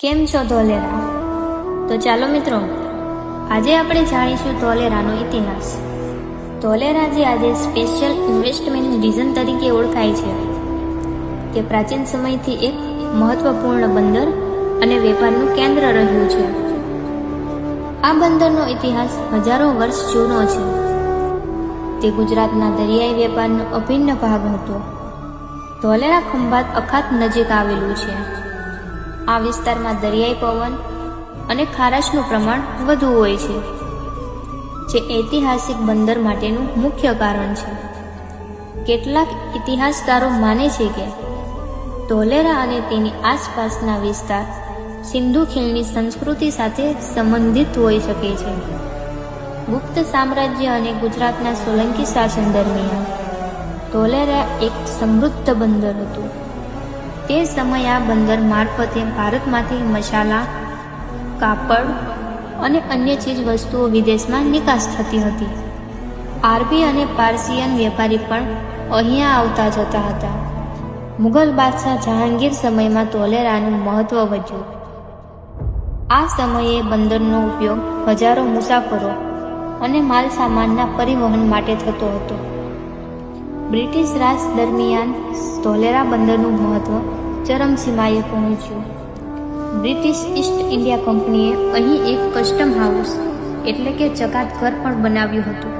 કેમ છો ધોલેરા? તો ચાલો મિત્રો, આજે આપણે જાણીશું ધોલેરાનો ઇતિહાસ. ધોલેરા જે આજે સ્પેશિયલ ઇન્વેસ્ટમેન્ટ રિઝન તરીકે ઓળખાય છે. તે પ્રાચીન સમયથી એક મહત્વપૂર્ણ બંદર અને વેપારનું કેન્દ્ર રહ્યું છે. આ બંદરનો ઇતિહાસ હજારો વર્ષ જૂનો છે. તે ગુજરાતના દરિયાઈ વેપારનો અભિન્ન ભાગ હતો. ધોલેરા ખંભાત અખાત નજીક આવેલું છે. આ વિસ્તારમાં દરિયાઈ પવન અને ખારાશનું પ્રમાણ વધુ હોય છે, જે ઐતિહાસિક બંદર માટેનું મુખ્ય કારણ છે. કેટલાક ઇતિહાસકારો માને છે કે ધોલેરા અને તેની આસપાસના વિસ્તાર સિંધુ ખીણની સંસ્કૃતિ સાથે સંબંધિત હોઈ શકે છે. ગુપ્ત સામ્રાજ્ય અને ગુજરાતના સોલંકી શાસન દરમિયાન ધોલેરા એક સમૃદ્ધ બંદર હતું. તે સમયે આ બંદર મારફતે ભારતમાંથી મસાલા, કાપડ અને અન્ય ચીજ વસ્તુઓ વિદેશમાં નિકાસ થતી હતી. આરબી અને પારસિયન વેપારી પણ અહીંયા આવતા જતા હતા. મુઘલ બાદશાહ જહાંગીર સમયમાં તોલેરાનું મહત્વ વધ્યું. આ સમયે બંદરનો ઉપયોગ હજારો મુસાફરો અને માલ સામાનના પરિવહન માટે થતો હતો. બ્રિટિશ રાજ દરમિયાન ધોલેરા બંદરનું મહત્વ ચરમસીમાએ પહોંચ્યું. બ્રિટિશ ઈસ્ટ ઇન્ડિયા કંપનીએ અહીં એક કસ્ટમ હાઉસ, એટલે કે ચકાત ઘર પણ બનાવ્યું હતું.